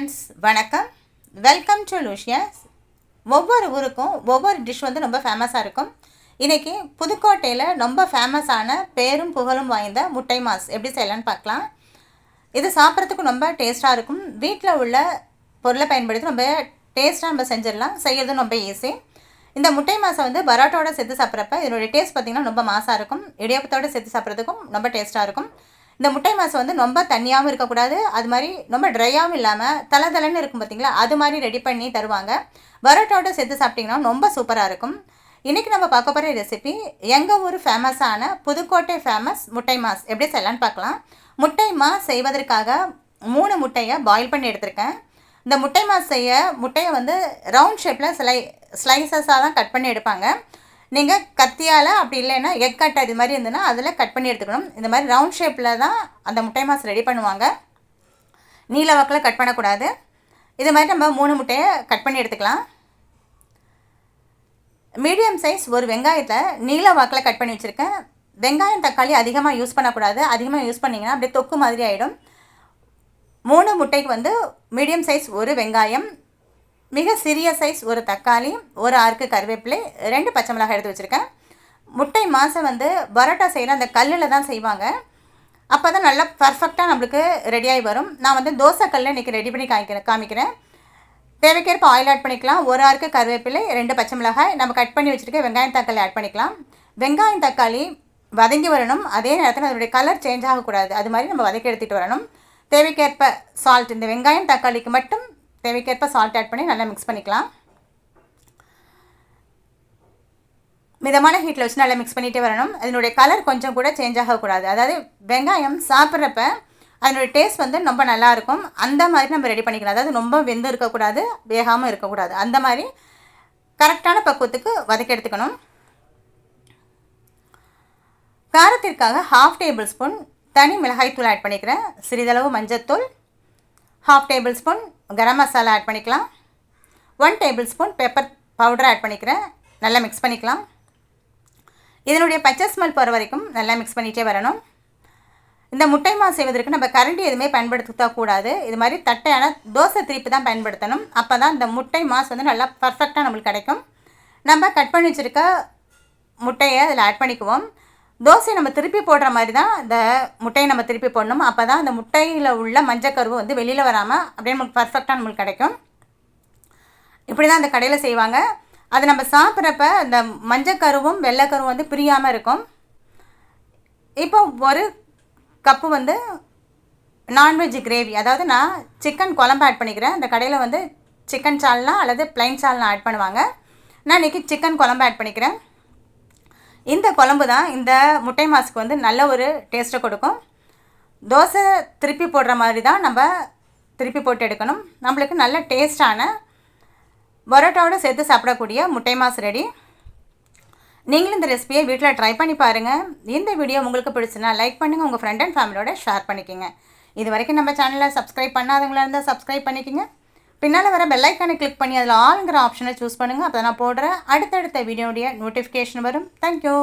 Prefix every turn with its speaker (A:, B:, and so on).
A: Friends வணக்கம். Welcome to luscious ஒவ்வொரு ஊருக்கும் ஒவ்வொரு டிஷ் வந்து ரொம்ப ஃபேமஸாக இருக்கும். இன்றைக்கி புதுக்கோட்டையில் ரொம்ப ஃபேமஸான பேரும் புகழும் வாய்ந்த முட்டை மாஸ் எப்படி செய்யலான்னு பார்க்கலாம். இது சாப்பிட்றதுக்கு ரொம்ப டேஸ்ட்டாக இருக்கும். வீட்டில் உள்ள பொருளை பயன்படுத்தி ரொம்ப டேஸ்ட்டாக நம்ம செஞ்சிடலாம். செய்கிறதும் ரொம்ப ஈஸி இந்த முட்டை மாசை வந்து பரோட்டாவோட சேர்த்து சாப்பிட்றப்ப இதனுடைய டேஸ்ட் பார்த்திங்கன்னா ரொம்ப மாசாக இருக்கும். இடியாப்பத்தோடு சேர்த்து சாப்பிட்றதுக்கும் ரொம்ப டேஸ்ட்டாக இருக்கும். இந்த முட்டை மாசை வந்து ரொம்ப தண்ணியாகவும் இருக்கக்கூடாது. அது மாதிரி ரொம்ப ட்ரையாகவும் இல்லாமல் தலை தலைன்னு இருக்கும் பார்த்தீங்களா அது மாதிரி ரெடி பண்ணி தருவாங்க. பரோட்டாவோட சேர்த்து சாப்பிட்டிங்கன்னா ரொம்ப சூப்பராக இருக்கும். இன்றைக்கி நம்ம பார்க்க போகிற ரெசிபி எங்கள் ஊர் ஃபேமஸான புதுக்கோட்டை ஃபேமஸ் முட்டை மாஸ். எப்படி செய்யலான்னு பார்க்கலாம். முட்டை மாஸ் செய்வதற்காக மூணு முட்டையை பாயில் பண்ணி எடுத்திருக்கேன். இந்த முட்டை மாஸ் செய்ய முட்டையை வந்து ரவுண்ட் ஷேப்பில் ஸ்லை ஸ்லைசஸாக தான் கட் பண்ணி எடுப்பாங்க. நீங்கள் கத்தியால் அப்படி இல்லைன்னா எக் கட் இது மாதிரி இருந்ததுன்னா அதில் கட் பண்ணி எடுத்துக்கணும். இந்த மாதிரி ரவுண்ட் ஷேப்பில் தான் அந்த முட்டை மாஸ் ரெடி பண்ணுவாங்க. நீல வாக்கில் கட் பண்ணக்கூடாது. இது மாதிரி நம்ம மூணு முட்டையை கட் பண்ணி எடுத்துக்கலாம். மீடியம் சைஸ் ஒரு வெங்காயத்தை நீல வாக்கில் கட் பண்ணி வச்சுருக்கேன். வெங்காயம் தக்காளி அதிகமாக யூஸ் பண்ணக்கூடாது. அதிகமாக யூஸ் பண்ணிங்கன்னா அப்படியே தொக்கு மாதிரி ஆகிடும் மூணு முட்டைக்கு வந்து மீடியம் சைஸ் ஒரு வெங்காயம் மிக சிறிய சைஸ் ஒரு தக்காளி ஒரு ஆறுக்கு கருவேப்பிலை ரெண்டு பச்சை மிளகாய் எடுத்து வச்சுருக்கேன். முட்டை மாதம் வந்து பரோட்டா செய்கிற அந்த கல்லில் தான் செய்வாங்க. அப்போ தான் நல்லா பர்ஃபெக்டாக நம்மளுக்கு ரெடியாகி வரும். நான் வந்து தோசை கல்லில் இன்றைக்கி ரெடி பண்ணி காமிக்கிறேன் காமிக்கிறேன். தேவைக்கேற்ப ஆயில் ஆட் பண்ணிக்கலாம். ஒரு ஆறுக்கு கருவேப்பிலை ரெண்டு பச்சை மிளகாய் நம்ம கட் பண்ணி வச்சுருக்க வெங்காயம் தக்காளி ஆட் பண்ணிக்கலாம். வெங்காயம் தக்காளி வதங்கி வரணும். அதே நேரத்தில் அதனுடைய கலர் சேஞ்ச் ஆகக்கூடாது. அது மாதிரி நம்ம வதக்கி எடுத்துகிட்டு வரணும். தேவைக்கேற்ப சால்ட் இந்த வெங்காயம் தக்காளிக்கு மட்டும் தேவைக்கேற்ப சால்ட் ஆட் பண்ணி நல்லா மிக்ஸ் பண்ணிக்கலாம். மிதமான ஹீட்டில் வச்சு நல்லா மிக்ஸ் பண்ணிகிட்டே வரணும். அதனுடைய கலர் கொஞ்சம் கூட சேஞ்ச் ஆகக்கூடாது. அதாவது வெங்காயம் சாப்பிட்றப்ப அதனுடைய டேஸ்ட் வந்து ரொம்ப நல்லாயிருக்கும் அந்த மாதிரி நம்ம ரெடி பண்ணிக்கலாம். அதாவது ரொம்ப வெந்து இருக்கக்கூடாது வேகாமல் இருக்கக்கூடாது. அந்த மாதிரி கரெக்டான பக்குவத்துக்கு வதக்கி எடுத்துக்கணும். காரத்திற்காக ஹாஃப் டேபிள் ஸ்பூன் தனி மிளகாய்த்தூள் ஆட் பண்ணிக்கிறேன். சிறிதளவு மஞ்சத்தூள். Half tablespoon garam masala add பண்ணிக்கலாம். One tablespoon pepper powder add பண்ணிக்கிறேன். நல்லா மிக்ஸ் பண்ணிக்கலாம். இதனுடைய பச்சை ஸ்மெல் போகிற வரைக்கும் நல்லா மிக்ஸ் பண்ணிகிட்டே வரணும். இந்த முட்டை மாஸ் செய்வதற்கு நம்ம கரண்டி எதுவுமே பயன்படுத்தக்கூடாது இது மாதிரி தட்டையான தோசை திருப்பி தான் பயன்படுத்தணும். அப்போ தான் இந்த முட்டை மாஸ் வந்து நல்லா பர்ஃபெக்டாக நம்மளுக்கு கிடைக்கும். நம்ம கட் பண்ணி வச்சுருக்க முட்டையை அதில் ஆட் பண்ணிக்குவோம். தோசை நம்ம திருப்பி போடுற மாதிரி தான் இந்த முட்டையை நம்ம திருப்பி போடணும். அப்போ தான் அந்த முட்டையில் உள்ள மஞ்சக்கருவு வந்து வெளியில் வராமல் அப்படியே நமக்கு பர்ஃபெக்டாக நம்மளுக்கு கிடைக்கும். இப்படி தான் அந்த கடையில் செய்வாங்க. அது நம்ம சாப்பிட்றப்ப அந்த மஞ்சக்கருவும் வெள்ளைக்கருவும் வந்து பிரியாமல் இருக்கும். இப்போ ஒரு கப்பு வந்து நான்வெஜ் கிரேவி அதாவது நான் சிக்கன் குழம்பு ஆட் பண்ணிக்கிறேன். அந்த கடையில் வந்து சிக்கன் சால்னா அல்லது பிளைன் சால்னா ஆட் பண்ணுவாங்க. நான் இன்றைக்கி சிக்கன் குழம்பு ஆட் பண்ணிக்கிறேன். இந்த குழம்பு தான் இந்த முட்டை மாஸுக்கு வந்து நல்ல ஒரு டேஸ்ட்டை கொடுக்கும். தோசை திருப்பி போடுற மாதிரி தான் நம்ம திருப்பி போட்டு எடுக்கணும். நம்மளுக்கு நல்ல டேஸ்டான பரோட்டாவோட சேர்த்து சாப்பிடக்கூடிய முட்டை மாஸ் ரெடி நீங்களும் இந்த ரெசிபியை வீட்டில் ட்ரை பண்ணி பாருங்கள் இந்த வீடியோ உங்களுக்கு பிடிச்சுன்னா லைக் பண்ணுங்கள் உங்கள் ஃப்ரெண்ட் அண்ட் ஃபேமிலியோட ஷேர் பண்ணிக்கோங்க. இது வரைக்கும் நம்ம சேனலை சப்ஸ்கிரைப் பண்ணாதவங்களா இருந்தால் சப்ஸ்கிரைப் பண்ணிக்கோங்க. பின்னால் வர பெல்லைக்கானை கிளிக் பண்ணி அதில் ஆளுங்கிற ஆப்ஷனை சூஸ் பண்ணுங்கள் அப்போ நான் போடுற அடுத்தடுத்த வீடியோடைய நோட்டிஃபிகேஷன் வரும். தேங்க்யூ